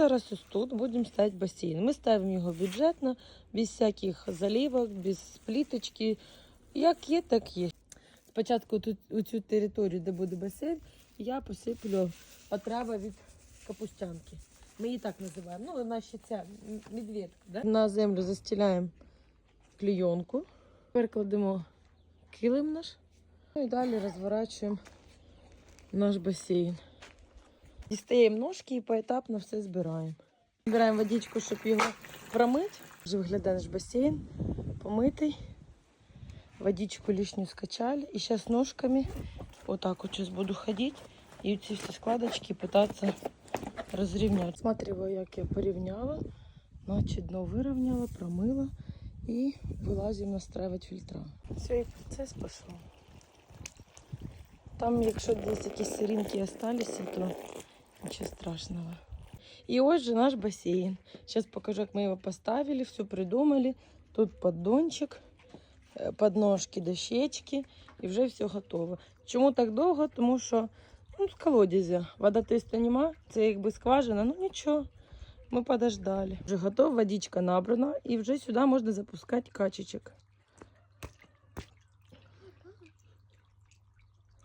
Зараз ось тут будемо ставити басейн. Ми ставимо його бюджетно, без всяких заливок, без пліточки. Як є, так є. Спочатку тут у цю територію, де буде басейн, я посиплю отрава від капустянки. Ми її так називаємо. Ну, вона ще ця медведка. Да? На землю застеляємо клейонку, перекладемо килим наш. Ну і далі розворачуємо наш басейн. Дістаємо ножки і поетапно все збираємо. Збираємо водичку, щоб його промити. Вже виглядає наш басейн, помитий. Водичку лишню скачали. І зараз ножками отак от буду ходити і ці всі складочки питатися розрівняти. Смотрю, як я порівняла, наче дно вирівняла, промила і вилазимо настраювати фільтра. І процес пішов. Там, якщо десь якісь сирінки залишилися, то нічого страшного. І ось же наш басейн. Сейчас покажу, як ми його поставили, все придумали. Тут поддончик, е, подножки, дощечки, і вже все готово. Чому так довго? Тому що ну, з колодязя. Вода тиста нема, це якби скважина, ну нічого. Ми подождали. Вже готова, водичка набрана, і вже сюди можна запускати качечок.